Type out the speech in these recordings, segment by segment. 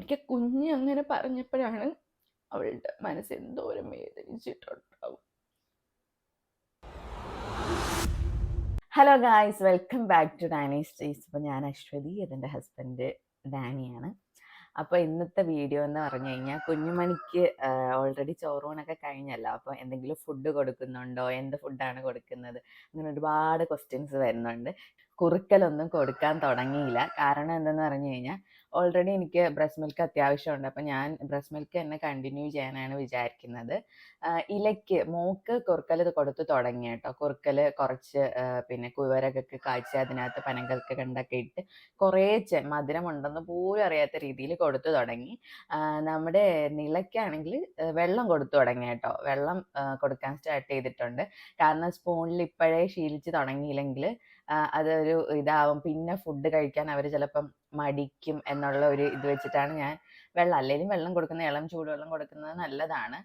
എനിക്ക് കുഞ്ഞ് അങ്ങനെ പറഞ്ഞപ്പോഴാണ് അവളുടെ മനസ്സ് എന്തോരം വേദനിച്ചിട്ടുണ്ടാവും. Hello guys welcome back to Dani stays അപ്പോൾ ഞാൻ അശ്വതി അതെന്റെ ഹസ്ബൻഡ് ഡാനിയാണ് അപ്പോൾ ഇന്നത്തെ വീഡിയോ എന്ന് പറഞ്ഞു കഴിഞ്ഞാൽ കുഞ്ഞുമണിക്ക് ഓൾറെഡി ചോറൂണൊക്കെ കഴിഞ്ഞല്ലോ. അപ്പോൾ എന്തെങ്കിലും ഫുഡ് കൊടുക്കുന്നുണ്ടോ? എന്ത് ഫുഡാണ് കൊടുക്കുന്നത്? അങ്ങനെ ഒരുപാട് ക്വസ്റ്റ്യൻസ് വരുന്നുണ്ട്. കുറുക്കലൊന്നും കൊടുക്കാൻ തുടങ്ങിയില്ല. കാരണം എന്തെന്ന് പറഞ്ഞു കഴിഞ്ഞാൽ ഓൾറെഡി എനിക്ക് ബ്രസ്റ്റ് മിൽക്ക് അത്യാവശ്യമുണ്ട്. അപ്പം ഞാൻ ബ്രസ്റ്റ് മിൽക്ക് തന്നെ കണ്ടിന്യൂ ചെയ്യാനാണ് വിചാരിക്കുന്നത്. ഇലയ്ക്ക് മോക്ക് കുറുക്കൽ കൊടുത്തു തുടങ്ങി കേട്ടോ. കുറുക്കൽ കുറച്ച് പിന്നെ കുവരകൊക്കെ കാഴ്ച അതിനകത്ത് പനങ്കൽക്ക് കണ്ടൊക്കെ ഇട്ട് കുറേ മധുരം ഉണ്ടെന്ന് പോലും അറിയാത്ത രീതിയിൽ കൊടുത്തു തുടങ്ങി. നമ്മുടെ നിലയ്ക്കാണെങ്കിൽ വെള്ളം കൊടുത്തു തുടങ്ങി കേട്ടോ. വെള്ളം കൊടുക്കാൻ സ്റ്റാർട്ട് ചെയ്തിട്ടുണ്ട്. കാരണം സ്പൂണിൽ ഇപ്പോഴേ ശീലിച്ച് തുടങ്ങിയില്ലെങ്കിൽ അതൊരു ഇതാവും. പിന്നെ ഫുഡ് കഴിക്കാൻ അവർ ചിലപ്പം മടിക്കും എന്നുള്ള ഒരു ഇത് വെച്ചിട്ടാണ് ഞാൻ വെള്ളം അല്ലെങ്കിലും വെള്ളം കൊടുക്കുന്ന ഇളം ചൂടുവെള്ളം കൊടുക്കുന്നത് നല്ലതാണ്.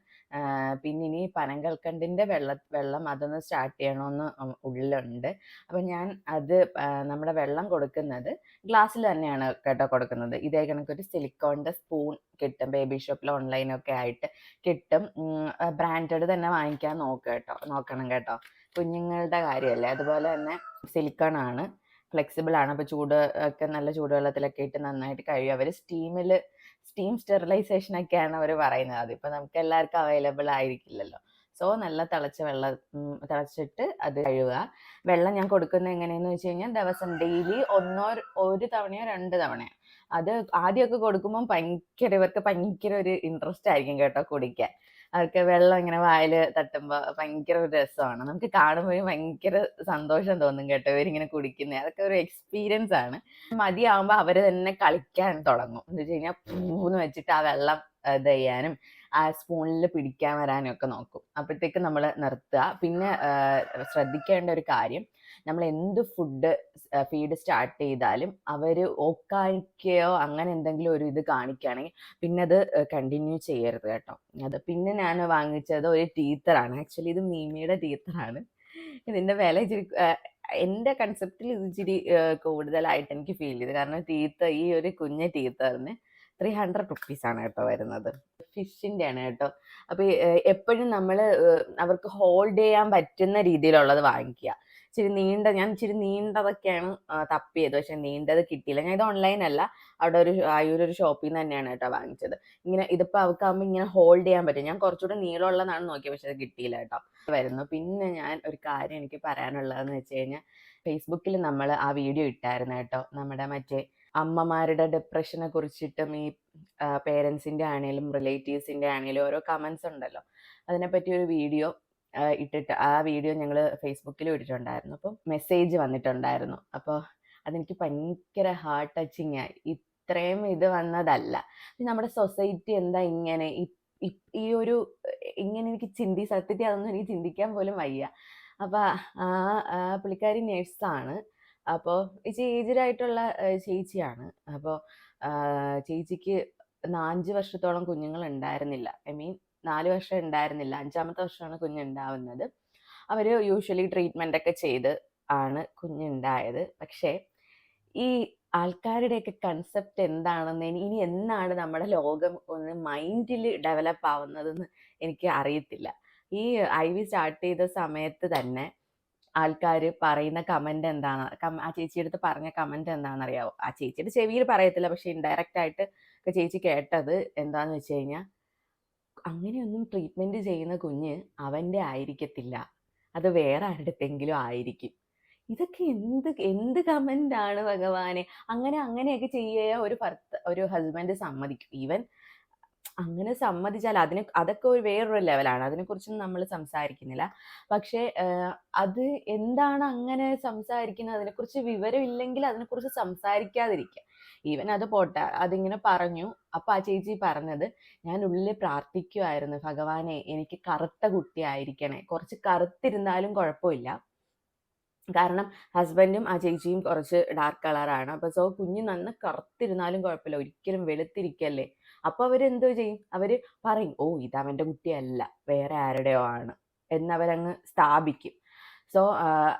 പിന്നെ ഇനി പനങ്കൽക്കണ്ടിന്റെ വെള്ള വെള്ളം അതൊന്ന് സ്റ്റാർട്ട് ചെയ്യണമെന്ന് ഉള്ളിലുണ്ട്. അപ്പം ഞാൻ അത് നമ്മുടെ വെള്ളം കൊടുക്കുന്നത് ഗ്ലാസ്സിൽ തന്നെയാണ് കേട്ടോ കൊടുക്കുന്നത്. ഇതേ കണക്കൊരു സിലിക്കോണിന്റെ സ്പൂൺ കിട്ടും. ബേബി ഷോപ്പിൽ ഓൺലൈനൊക്കെ ആയിട്ട് കിട്ടും. ബ്രാൻഡഡ് തന്നെ വാങ്ങിക്കാൻ നോക്കുക കേട്ടോ നോക്കണം കേട്ടോ. കുഞ്ഞുങ്ങളുടെ കാര്യമല്ലേ? അതുപോലെ തന്നെ സിലിക്കൺ ആണ് ഫ്ലെക്സിബിൾ ആണ്. അപ്പോൾ ചൂട് ഒക്കെ നല്ല ചൂടുവെള്ളത്തിലൊക്കെ ഇട്ട് നന്നായിട്ട് കഴിയും അവർ സ്റ്റീമിൽ സ്റ്റീം സ്റ്റെറിലൈസേഷൻ ഒക്കെയാണ് അവർ പറയുന്നത്. അതിപ്പോൾ നമുക്ക് എല്ലാവർക്കും അവൈലബിൾ ആയിരിക്കില്ലല്ലോ. സോ നല്ല തിളച്ച വെള്ളം തിളച്ചിട്ട് അത് കഴുകുക. വെള്ളം ഞാൻ കൊടുക്കുന്നത് എങ്ങനെയെന്ന് വെച്ച് കഴിഞ്ഞാൽ ദിവസം ഡെയിലി ഒന്നോ ഒരു തവണയോ രണ്ട് തവണയോ. അത് ആദ്യമൊക്കെ കൊടുക്കുമ്പോൾ ഭയങ്കര ഇവർക്ക് ഭയങ്കര ഒരു ഇൻട്രസ്റ്റ് ആയിരിക്കും കേട്ടോ കുടിക്കാൻ. അവർക്ക് വെള്ളം ഇങ്ങനെ വായിൽ തട്ടുമ്പോൾ ഭയങ്കര ഒരു രസമാണ്. നമുക്ക് കാണുമ്പോൾ ഭയങ്കര സന്തോഷം തോന്നും കേട്ടോ ഇവരിങ്ങനെ കുടിക്കുന്നത് അതൊക്കെ ഒരു എക്സ്പീരിയൻസ് ആണ്. മതിയാവുമ്പോൾ അവർ തന്നെ കളിക്കാൻ തുടങ്ങും. എന്ന് വെച്ച് കഴിഞ്ഞാൽ പൂന്ന് വെച്ചിട്ട് ആ വെള്ളം ഇത് ചെയ്യാനും ആ സ്പൂണിൽ പിടിക്കാൻ വരാനും ഒക്കെ നോക്കും. അപ്പോഴത്തേക്ക് നമ്മൾ നിർത്തുക. പിന്നെ ശ്രദ്ധിക്കേണ്ട ഒരു കാര്യം നമ്മൾ എന്ത് ഫുഡ് ഫീഡ് സ്റ്റാർട്ട് ചെയ്താലും അവർ ഓക്കാനിക്കുകയോ അങ്ങനെ എന്തെങ്കിലും ഒരു ഇത് കാണിക്കുകയാണെങ്കിൽ പിന്നെ അത് കണ്ടിന്യൂ ചെയ്യരുത് കേട്ടോ. അത് പിന്നെ ഞാൻ വാങ്ങിച്ചത് ഒരു ടീത്തറാണ് ആക്ച്വലി ഇത് മീമിയുടെ ടീത്തറാണ് ഇതിന്റെ വില ഇച്ചിരി എന്റെ കൺസെപ്റ്റിൽ ഇത് ഇച്ചിരി കൂടുതലായിട്ട് എനിക്ക് ഫീൽ ചെയ്തു. കാരണം ടീത്ത ഈ ഒരു കുഞ്ഞ ടീത്തറിന് ത്രീ ഹൺഡ്രഡ് റുപ്പീസാണ് കേട്ടോ വരുന്നത്. ഫിഷിന്റെ ആണ് കേട്ടോ. അപ്പോൾ എപ്പോഴും നമ്മൾ അവർക്ക് ഹോൾഡ് ചെയ്യാൻ പറ്റുന്ന രീതിയിലുള്ളത് വാങ്ങിക്കുക. ഇച്ചിരി നീണ്ട ഞാൻ ഇച്ചിരി നീണ്ടതൊക്കെയാണ് തപ്പിയത്. പക്ഷെ നീണ്ടത് കിട്ടിയില്ല. ഞാൻ ഇത് ഓൺലൈൻ അല്ല. അവിടെ ഒരു ആയൂരൊരു ഷോപ്പിൽ നിന്ന് തന്നെയാണ് കേട്ടോ വാങ്ങിച്ചത്. ഇങ്ങനെ ഇതിപ്പോൾ അവൾക്കാകുമ്പോൾ ഇങ്ങനെ ഹോൾഡ് ചെയ്യാൻ പറ്റും. ഞാൻ കുറച്ചുകൂടെ നീളമുള്ളതാണ് നോക്കിയത് പക്ഷെ അത് കിട്ടിയില്ല കേട്ടോ. വരുന്നു. പിന്നെ ഞാൻ ഒരു കാര്യം എനിക്ക് പറയാനുള്ളതെന്ന് വെച്ച് കഴിഞ്ഞാൽ ഫേസ്ബുക്കിൽ നമ്മൾ ആ വീഡിയോ ഇട്ടായിരുന്നു കേട്ടോ. നമ്മുടെ മറ്റേ അമ്മമാരുടെ ഡിപ്രഷനെ കുറിച്ചിട്ടും ഈ പേരൻസിന്റെ ആണെങ്കിലും റിലേറ്റീവ്സിന്റെ ആണെങ്കിലും ഓരോ കമൻസ് ഉണ്ടല്ലോ. അതിനെപ്പറ്റി ഒരു വീഡിയോ ഇട്ടിട്ട് ആ വീഡിയോ ഞങ്ങൾ ഫേസ്ബുക്കിൽ ഇട്ടിട്ടുണ്ടായിരുന്നു. അപ്പം മെസ്സേജ് വന്നിട്ടുണ്ടായിരുന്നു. അപ്പോൾ അതെനിക്ക് ഭയങ്കര ഹാർട്ട് ടച്ചിങ് ആയി. ഇത്രയും ഇത് വന്നതല്ല. നമ്മുടെ സൊസൈറ്റി എന്താ ഇങ്ങനെ? ഈ- ഒരു ഇങ്ങനെ എനിക്ക് ചിന്തി സത്യത്തിൽ അതൊന്നും എനിക്ക് ചിന്തിക്കാൻ പോലും വയ്യ. അപ്പം ആ പുള്ളിക്കാരി നേഴ്സാണ് അപ്പോൾ ഇച്ചി ഏജ്ഡായിട്ടുള്ള ചേച്ചിയാണ്. അപ്പോൾ ചേച്ചിക്ക് നാലഞ്ച് വർഷത്തോളം കുഞ്ഞുങ്ങൾ ഉണ്ടായിരുന്നില്ല ഐ മീൻ നാല് വർഷം ഉണ്ടായിരുന്നില്ല. അഞ്ചാമത്തെ വർഷമാണ് കുഞ്ഞുണ്ടാവുന്നത്. അവർ യൂഷ്വലി ട്രീറ്റ്മെന്റ് ഒക്കെ ചെയ്ത് ആണ് കുഞ്ഞുണ്ടായത്. പക്ഷേ ഈ ആൾക്കാരുടെയൊക്കെ കൺസെപ്റ്റ് എന്താണെന്ന് ഇനി ഇനി എന്നാണ് നമ്മുടെ ലോകം ഒന്ന് മൈൻഡിൽ ഡെവലപ്പ് ആവുന്നതെന്ന് എനിക്ക് അറിയത്തില്ല. ഈ ഐ വി സ്റ്റാർട്ട് ചെയ്ത സമയത്ത് തന്നെ ആൾക്കാർ പറയുന്ന കമന്റ് എന്താണ്? ആ ചേച്ചിയുടെ അടുത്ത് പറഞ്ഞ കമന്റ് എന്താണെന്നറിയാവോ? ആ ചേച്ചിയുടെ ചെവിയിൽ പറയത്തില്ല പക്ഷെ ഇൻഡയറക്റ്റ് ആയിട്ട് ചേച്ചി കേട്ടത് എന്താണെന്ന് വെച്ച് കഴിഞ്ഞാൽ അങ്ങനെയൊന്നും ട്രീറ്റ്മെന്റ് ചെയ്യുന്ന കുഞ്ഞ് അവന്റെ ആയിരിക്കത്തില്ല. അത് വേറെ ആരുടെത്തെങ്കിലും ആയിരിക്കും. ഇതൊക്കെ എന്ത് എന്ത് കമന്റ് ആണ് ഭഗവാനെ? അങ്ങനെ അങ്ങനെയൊക്കെ ചെയ്യുക ഒരു ഭർത്ത ഒരു ഹസ്ബൻഡ് സമ്മതിക്കും. ഈവൻ അങ്ങനെ സമ്മതിച്ചാൽ അതിന് അതൊക്കെ ഒരു വേറൊരു ലെവലാണ്. അതിനെക്കുറിച്ചൊന്നും നമ്മൾ സംസാരിക്കുന്നില്ല. പക്ഷേ അത് എന്താണ് അങ്ങനെ സംസാരിക്കുന്നത്? അതിനെക്കുറിച്ച് വിവരമില്ലെങ്കിൽ അതിനെക്കുറിച്ച് സംസാരിക്കാതിരിക്കുക ഈവൻ അത് പോട്ടെ അതിങ്ങനെ പറഞ്ഞു. അപ്പൊ ആ ചേച്ചി പറഞ്ഞത് ഞാൻ ഉള്ളിൽ പ്രാർത്ഥിക്കുമായിരുന്നു ഭഗവാനെ എനിക്ക് കറുത്ത കുട്ടിയായിരിക്കണേ. കുറച്ച് കറുത്തിരുന്നാലും കുഴപ്പമില്ല. കാരണം ഹസ്ബൻഡും ആ ചേച്ചിയും കുറച്ച് ഡാർക്ക് കളറാണ്. അപ്പൊ സോ കുഞ്ഞ് നന്ന കറുത്തിരുന്നാലും കുഴപ്പമില്ല. ഒരിക്കലും വെളുത്തിരിക്കല്ലേ. അപ്പൊ അവരെന്തോ ചെയ്യും? അവർ പറയും ഓ ഇത് അവന്റെ കുട്ടിയല്ല വേറെ ആരുടെയോ ആണ് എന്നവരങ്ങ് സ്ഥാപിക്കും. സോ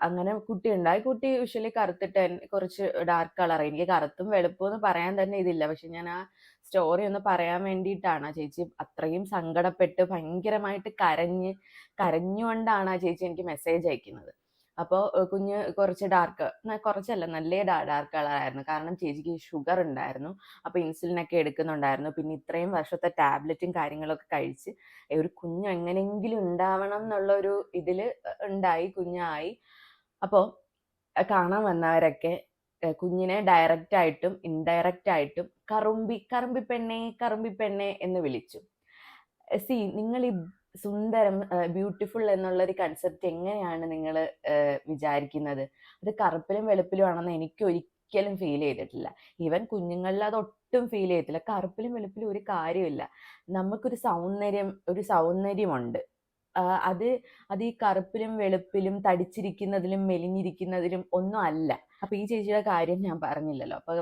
അങ്ങനെ കുട്ടി ഉണ്ടായി കുട്ടി യൂഷ്വലി കറുത്തിട്ട് കുറച്ച് ഡാർക്ക് കളർ എനിക്ക് കറുത്തും വെളുപ്പും എന്ന് പറയാൻ തന്നെ ഇതില്ല. പക്ഷെ ഞാൻ ആ സ്റ്റോറി ഒന്ന് പറയാൻ വേണ്ടിയിട്ടാണ്. ആ ചേച്ചി അത്രയും സങ്കടപ്പെട്ട് ഭയങ്കരമായിട്ട് കരഞ്ഞ് കരഞ്ഞുകൊണ്ടാണ് ആ ചേച്ചി എനിക്ക് മെസ്സേജ് അയക്കുന്നത്. അപ്പോൾ കുഞ്ഞ് കുറച്ച് ഡാർക്ക് കുറച്ചല്ല നല്ല ഡാർക്ക് കളർ ആയിരുന്നു കാരണം ചേച്ചിക്ക് ഷുഗർ ഉണ്ടായിരുന്നു. അപ്പോൾ ഇൻസുലിനൊക്കെ എടുക്കുന്നുണ്ടായിരുന്നു. പിന്നെ ഇത്രയും വർഷത്തെ ടാബ്ലറ്റും കാര്യങ്ങളൊക്കെ കഴിച്ച് ഒരു കുഞ്ഞ് എങ്ങനെയെങ്കിലും ഉണ്ടാവണം എന്നുള്ള ഒരു ഇതിൽ ഉണ്ടായി കുഞ്ഞായി. അപ്പോൾ കാണാൻ വന്നവരൊക്കെ കുഞ്ഞിനെ ഡയറക്റ്റ് ആയിട്ടും ഇൻഡയറക്റ്റ് ആയിട്ടും കറുമ്പി കറുമ്പി പെണ്ണേ കറുമ്പി പെണ്ണേ എന്ന് വിളിച്ചു. സി നിങ്ങൾ ഈ സുന്ദരം ബ്യൂട്ടിഫുൾ എന്നുള്ള ഒരു കൺസെപ്റ്റ് എങ്ങനെയാണ് നിങ്ങൾ വിചാരിക്കുന്നത്? അത് കറുപ്പിലും വെളുപ്പിലും ആണെന്ന് എനിക്ക് ഒരിക്കലും ഫീൽ ചെയ്തിട്ടില്ല. ഈവൻ കുഞ്ഞുങ്ങളിൽ അത് ഒട്ടും ഫീൽ ചെയ്തിട്ടില്ല കറുപ്പിലും വെളുപ്പിലും ഒരു കാര്യമില്ല. നമുക്കൊരു സൗന്ദര്യം ഒരു സൗന്ദര്യമുണ്ട്. അത് അത് ഈ കറുപ്പിലും വെളുപ്പിലും തടിച്ചിരിക്കുന്നതിലും മെലിഞ്ഞിരിക്കുന്നതിലും ഒന്നും അല്ല. അപ്പൊ ഈ ചേച്ചിയുടെ കാര്യം ഞാൻ പറഞ്ഞില്ലല്ലോ. അപ്പൊ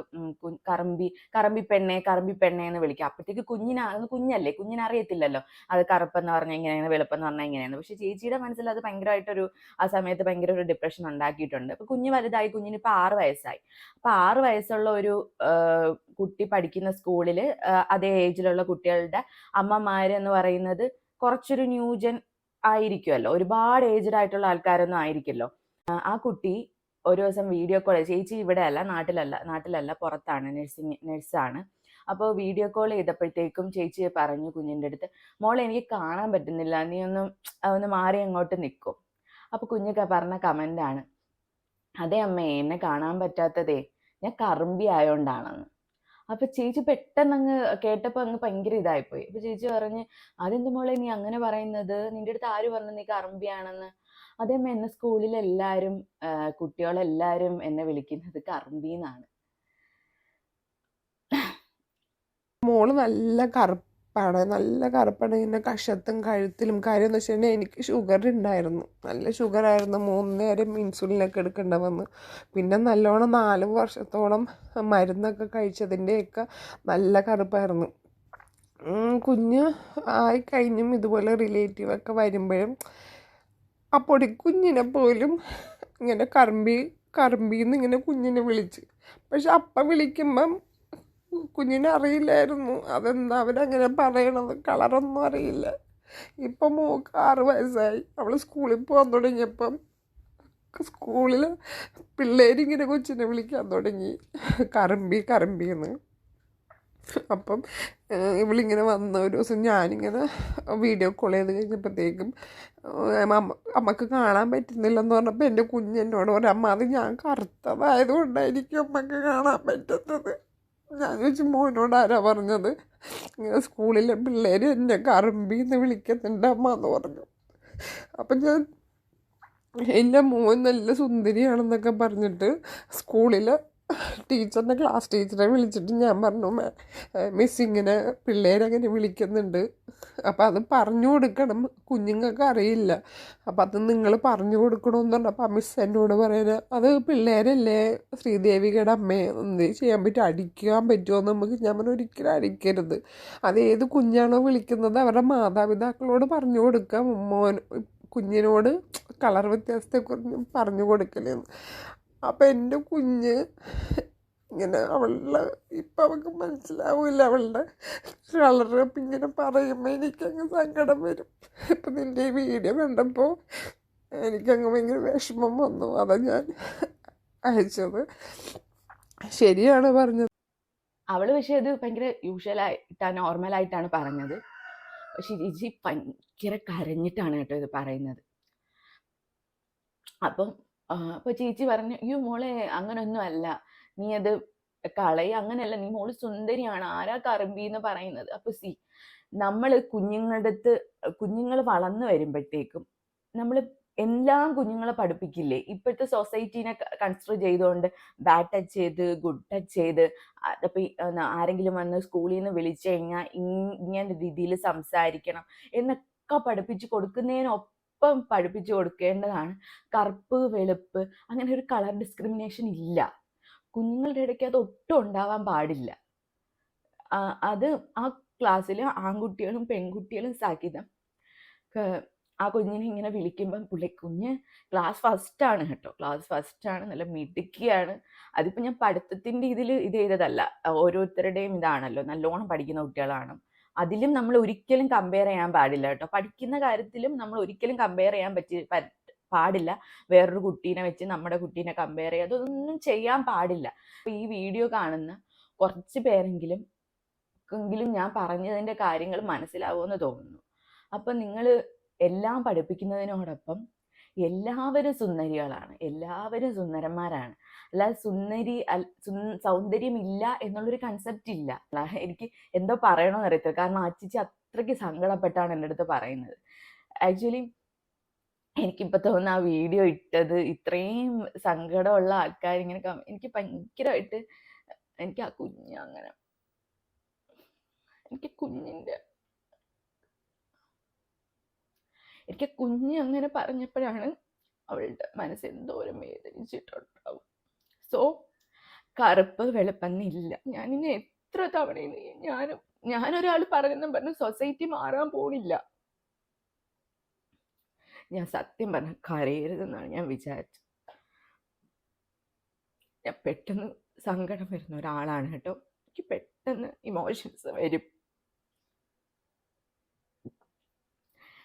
കറമ്പി കറമ്പി പെണ്ണെ കറമ്പി പെണ്ണെ എന്ന് വിളിക്കുക അപ്പോഴത്തേക്ക് കുഞ്ഞിന് കുഞ്ഞല്ലേ? കുഞ്ഞിനറിയത്തില്ലല്ലോ. അത് കറുപ്പെന്ന് പറഞ്ഞാൽ ഇങ്ങനെയാണ് വെളുപ്പെന്ന് പറഞ്ഞാൽ ഇങ്ങനെയാണ് പക്ഷെ ചേച്ചിയുടെ മനസ്സിൽ അത് ഭയങ്കരമായിട്ടൊരു ആ സമയത്ത് ഭയങ്കര ഒരു ഡിപ്രഷൻ ഉണ്ടാക്കിയിട്ടുണ്ട്. അപ്പൊ കുഞ്ഞ് വലുതായി കുഞ്ഞിന് ഇപ്പൊ ആറ് വയസ്സായി. അപ്പൊ ആറ് വയസ്സുള്ള ഒരു കുട്ടി പഠിക്കുന്ന സ്കൂളിൽ അതേ ഏജിലുള്ള കുട്ടികളുടെ അമ്മമാര് എന്ന് പറയുന്നത് കുറച്ചൊരു ന്യൂജൻ ആയിരിക്കുമല്ലോ ഒരുപാട് ഏജ്ഡ് ആയിട്ടുള്ള ആൾക്കാരൊന്നും ആയിരിക്കുമല്ലോ ആ, ആ കുട്ടി ഒരു ദിവസം വീഡിയോ കോൾ ചേച്ചി ഇവിടെ അല്ല നാട്ടിലല്ല നാട്ടിലല്ല പുറത്താണ് നഴ്സിംഗ് നഴ്സാണ് അപ്പോൾ വീഡിയോ കോൾ ചെയ്തപ്പോഴത്തേക്കും ചേച്ചി പറഞ്ഞു കുഞ്ഞിന്റെ അടുത്ത് മോളെ എനിക്ക് കാണാൻ പറ്റുന്നില്ല നീ ഒന്ന് ഒന്ന് മാറി അങ്ങോട്ട് നിൽക്കും അപ്പോൾ കുഞ്ഞൊക്കെ പറഞ്ഞ കമന്റാണ് അതെ അമ്മേ എന്നെ കാണാൻ പറ്റാത്തതേ ഞാൻ കറുമ്പി ആയോണ്ടാണെന്ന് അപ്പൊ ചേച്ചി പെട്ടെന്ന് അങ്ങ് കേട്ടപ്പോ അങ്ങ് ഭയങ്കര ഇതായിപ്പോയി. അപ്പൊ ചേച്ചി പറഞ്ഞ് അതെന്ത് മോളെ നീ അങ്ങനെ പറയുന്നത്? നിന്റെ അടുത്ത് ആര് പറഞ്ഞു നീ കറമ്പിയാണെന്ന്? അതേമ്മ എന്നെ സ്കൂളിൽ കുട്ടികളെല്ലാരും എന്നെ വിളിക്കുന്നത് കറമ്പിന്നാണ്. മോൾ നല്ല കറുപ്പാണ്. നല്ല കറുപ്പാണ്. ഇങ്ങനെ കഷത്തും കഴുത്തിലും കാര്യം എന്ന് വെച്ച് കഴിഞ്ഞാൽ എനിക്ക് ഷുഗർ ഉണ്ടായിരുന്നു നല്ല ഷുഗർ ആയിരുന്നു. മൂന്ന് നേരം ഇൻസുലിനൊക്കെ എടുക്കേണ്ട വന്നു പിന്നെ നല്ലോണം നാല് വർഷത്തോളം മരുന്നൊക്കെ കഴിച്ചതിന്റെയൊക്കെ നല്ല കറുപ്പായിരുന്നു. കുഞ്ഞ് ആയി കഴിഞ്ഞും ഇതുപോലെ റിലേറ്റീവൊക്കെ വരുമ്പോഴും ആ പൊടിക്കുഞ്ഞിനെ പോലും ഇങ്ങനെ കറമ്പി കറമ്പിന്ന് ഇങ്ങനെ കുഞ്ഞിനെ വിളിച്ച്. പക്ഷെ അപ്പം വിളിക്കുമ്പം കുഞ്ഞിനെ അറിയില്ലായിരുന്നു. അതെന്താ അവരങ്ങനെ പറയണത്? കളറൊന്നും അറിയില്ല. ഇപ്പം മോക്ക് ആറ് വയസ്സായി. അവൾ സ്കൂളിൽ പോകാൻ തുടങ്ങിയപ്പം സ്കൂളിൽ പിള്ളേരിങ്ങനെ കൊച്ചിനെ വിളിക്കാൻ തുടങ്ങി. കറമ്പി കറമ്പി എന്ന് അപ്പം ഇവളിങ്ങനെ വന്ന ഒരു ദിവസം ഞാനിങ്ങനെ വീഡിയോ കോൾ ചെയ്ത് കഴിഞ്ഞപ്പോഴത്തേക്കും അമ്മ അമ്മയ്ക്ക് കാണാൻ പറ്റുന്നില്ലെന്ന് പറഞ്ഞപ്പോൾ എന്റെ കുഞ്ഞെന്നോട് പറഞ്ഞു അമ്മ അത് ഞാൻ കറുത്തതായതുകൊണ്ടായിരിക്കും അമ്മയ്ക്ക് കാണാൻ പറ്റുന്നത് ഞാൻ ചോദിച്ചു മോനോട് ആരാ പറഞ്ഞത്? ഇങ്ങനെ സ്കൂളിലെ പിള്ളേർ എന്നെ കറുമ്പി എന്ന് വിളിക്കുന്നുണ്ട് അമ്മ എന്ന് പറഞ്ഞു. അപ്പം ഞാൻ എന്റെ മോൻ നല്ല സുന്ദരിയാണെന്നൊക്കെ പറഞ്ഞിട്ട് സ്കൂളിൽ ടീച്ചറിനെ ക്ലാസ് ടീച്ചറെ വിളിച്ചിട്ട് ഞാൻ പറഞ്ഞു മിസ് ഇങ്ങനെ പിള്ളേരങ്ങനെ വിളിക്കുന്നുണ്ട്. അപ്പോൾ അത് പറഞ്ഞു കൊടുക്കണം. കുഞ്ഞുങ്ങൾക്ക് അറിയില്ല. അപ്പോൾ അത് നിങ്ങൾ പറഞ്ഞു കൊടുക്കണമെന്ന് പറഞ്ഞപ്പോൾ ആ മിസ് എന്നോട് പറയുന്നത് അത് പിള്ളേരല്ലേ? ശ്രീദേവികയുടെ അമ്മയെ എന്ത് ചെയ്യാൻ പറ്റും? അടിക്കാൻ പറ്റുമോ നമുക്ക് ഞാൻ പറഞ്ഞു ഒരിക്കലും അടിക്കരുത്. അത് ഏത് കുഞ്ഞാണോ വിളിക്കുന്നത് അവരുടെ മാതാപിതാക്കളോട് പറഞ്ഞു കൊടുക്കാം. മോൻ കുഞ്ഞിനോട് കളർ വ്യത്യാസത്തെക്കുറിച്ച് പറഞ്ഞു കൊടുക്കലെന്ന് അപ്പം എന്റെ കുഞ്ഞ് ഇങ്ങനെ അവളുടെ ഇപ്പം അവൾക്ക് മനസ്സിലാവില്ല അവളുടെ കളറ്. അപ്പം ഇങ്ങനെ പറയുമ്പോൾ എനിക്കങ്ങ് സങ്കടം വരും. ഇപ്പം നിന്റെ ഈ വീഡിയോ കണ്ടപ്പോൾ എനിക്കങ്ങ് ഭയങ്കര വിഷമം വന്നു. അതാ ഞാൻ അയച്ചത്. ശരിയാണ് പറഞ്ഞത്. അവൾ പക്ഷേ അത് ഭയങ്കര യൂഷ്വലായിട്ടാണ് നോർമലായിട്ടാണ് പറഞ്ഞത്. പക്ഷെ ഇജി ഭയങ്കര കരഞ്ഞിട്ടാണ് കേട്ടോ ഇത് പറയുന്നത്. അപ്പം ആ, അപ്പൊ ചേച്ചി പറഞ്ഞു അയ്യോ മോളെ അങ്ങനൊന്നും അല്ല. നീ അത് കളയ. അങ്ങനെയല്ല നീ മോൾ സുന്ദരിയാണ്. ആരാ കറുമ്പി എന്ന് പറയുന്നത്? അപ്പൊ സി നമ്മൾ കുഞ്ഞുങ്ങളുടെ അടുത്ത് കുഞ്ഞുങ്ങൾ വളർന്നു വരുമ്പോഴത്തേക്കും നമ്മൾ എല്ലാം കുഞ്ഞുങ്ങളെ പഠിപ്പിക്കില്ലേ? ഇപ്പോഴത്തെ സൊസൈറ്റീനെ കൺസിഡർ ചെയ്തുകൊണ്ട് ബാഡ് ടച്ച് ചെയ്ത് ഗുഡ് ടച്ച് ചെയ്ത് അപ്പൊ ആരെങ്കിലും വന്ന് സ്കൂളിൽ നിന്ന് വിളിച്ചു കഴിഞ്ഞാൽ ഇങ്ങനെ രീതിയിൽ സംസാരിക്കണം. എന്നൊക്കെ പഠിപ്പിച്ച് കൊടുക്കുന്നതിനൊപ്പം പഠിപ്പിച്ചു കൊടുക്കേണ്ടതാണ്. കറുപ്പ് വെളുപ്പ് അങ്ങനെ ഒരു കളർ ഡിസ്ക്രിമിനേഷൻ ഇല്ല. കുഞ്ഞുങ്ങളുടെ ഇടയ്ക്ക് അത് ഒട്ടും ഉണ്ടാവാൻ പാടില്ല. അത് ആ ക്ലാസ്സിൽ ആൺകുട്ടികളും പെൺകുട്ടികളും സഹിതം ആ കുഞ്ഞിനെ ഇങ്ങനെ വിളിക്കുമ്പം പുള്ളി കുഞ്ഞ് ക്ലാസ് ഫസ്റ്റ് ആണ് കേട്ടോ. ക്ലാസ് ഫസ്റ്റ് ആണ്. നല്ല മിടുക്കിയാണ്. അതിപ്പോൾ ഞാൻ പഠിത്തത്തിന്റെ ഇതിൽ ഇത് ചെയ്തതല്ല. ഓരോരുത്തരുടെയും ഇതാണല്ലോ. നല്ലോണം പഠിക്കുന്ന കുട്ടികളാണ്. അതിലും നമ്മൾ ഒരിക്കലും കമ്പയർ ചെയ്യാൻ പാടില്ല കേട്ടോ. പഠിക്കുന്ന കാര്യത്തിലും നമ്മൾ ഒരിക്കലും കമ്പയർ ചെയ്യാൻ പറ്റി പാടില്ല. വേറൊരു കുട്ടീനെ വെച്ച് നമ്മുടെ കുട്ടീനെ കമ്പയർ ചെയ്യുക അതൊന്നും ചെയ്യാൻ പാടില്ല. ഈ വീഡിയോ കാണുന്ന കുറച്ച് പേരെങ്കിലും എങ്കിലും ഞാൻ പറഞ്ഞതിന്റെ കാര്യങ്ങൾ മനസ്സിലാവുമെന്ന് തോന്നുന്നു. അപ്പം നിങ്ങൾ എല്ലാം പഠിപ്പിക്കുന്നതിനോടൊപ്പം എല്ലാവരും സുന്ദരികളാണ്. എല്ലാവരും സുന്ദരന്മാരാണ്. അല്ലാതെ സുന്ദരി സൗന്ദര്യമില്ല എന്നുള്ളൊരു കൺസെപ്റ്റ് ഇല്ല. എനിക്ക് എന്തോ പറയണമെന്ന് അറിയത്തില്ല. കാരണം അച്ചിച്ചി അത്രയ്ക്ക് സങ്കടപ്പെട്ടാണ് എന്റെ അടുത്ത് പറയുന്നത്. ആക്ച്വലി എനിക്കിപ്പോൾ തോന്നുന്ന ആ വീഡിയോ ഇട്ടത് ഇത്രയും സങ്കടമുള്ള ആൾക്കാർ ഇങ്ങനെ എനിക്ക് ഭയങ്കരമായിട്ട് എനിക്ക് ആ കുഞ്ഞ് അങ്ങനെ എനിക്ക് കുഞ്ഞിന്റെ എനിക്ക് കുഞ്ഞി അങ്ങനെ പറഞ്ഞപ്പോഴാണ് അവളുടെ മനസ്സ് എന്തോരം വേദനിച്ചിട്ടുണ്ടാവും. സോ കറുപ്പ് വെളുപ്പെന്നില്ല. ഞാനിനി എത്ര തവണ ഞാനും ഞാനൊരാൾ പറഞ്ഞെന്നും പറഞ്ഞ് സൊസൈറ്റി മാറാൻ പോണില്ല. ഞാൻ സത്യം പറഞ്ഞ കരയരുതെന്നാണ് ഞാൻ വിചാരിച്ചത്. ഞാൻ പെട്ടെന്ന് സങ്കടം വരുന്ന ഒരാളാണ് കേട്ടോ. എനിക്ക് പെട്ടെന്ന് ഇമോഷൻസ് വരും.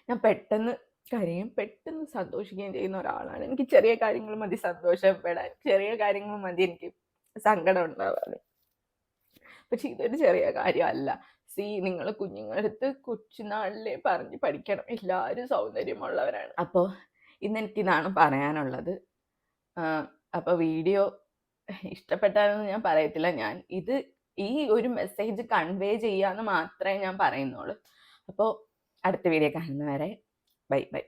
ഞാൻ പെട്ടെന്ന് കരയും പെട്ടെന്ന് സന്തോഷിക്കുകയും ചെയ്യുന്ന ഒരാളാണ്. എനിക്ക് ചെറിയ കാര്യങ്ങൾ മതി സന്തോഷപ്പെടാൻ. ചെറിയ കാര്യങ്ങൾ മതി എനിക്ക് സങ്കടം ഉണ്ടാവാൻ. പക്ഷെ ഇതൊരു ചെറിയ കാര്യമല്ല. സി നിങ്ങൾ കുഞ്ഞുങ്ങളടുത്ത് കൊച്ചുനാളിലെ പറഞ്ഞ് പഠിക്കണം. എല്ലാവരും സൗന്ദര്യമുള്ളവരാണ്. അപ്പോൾ ഇന്ന് എനിക്കിതാണ് പറയാനുള്ളത്. അപ്പോൾ വീഡിയോ ഇഷ്ടപ്പെട്ടാലൊന്നും ഞാൻ പറയത്തില്ല. ഞാൻ ഇത് ഈ ഒരു മെസ്സേജ് കൺവേ ചെയ്യാന്ന് മാത്രമേ ഞാൻ പറയുന്നുള്ളൂ. അപ്പോൾ അടുത്ത വീഡിയോ കാണുന്നവരെ. Bye bye.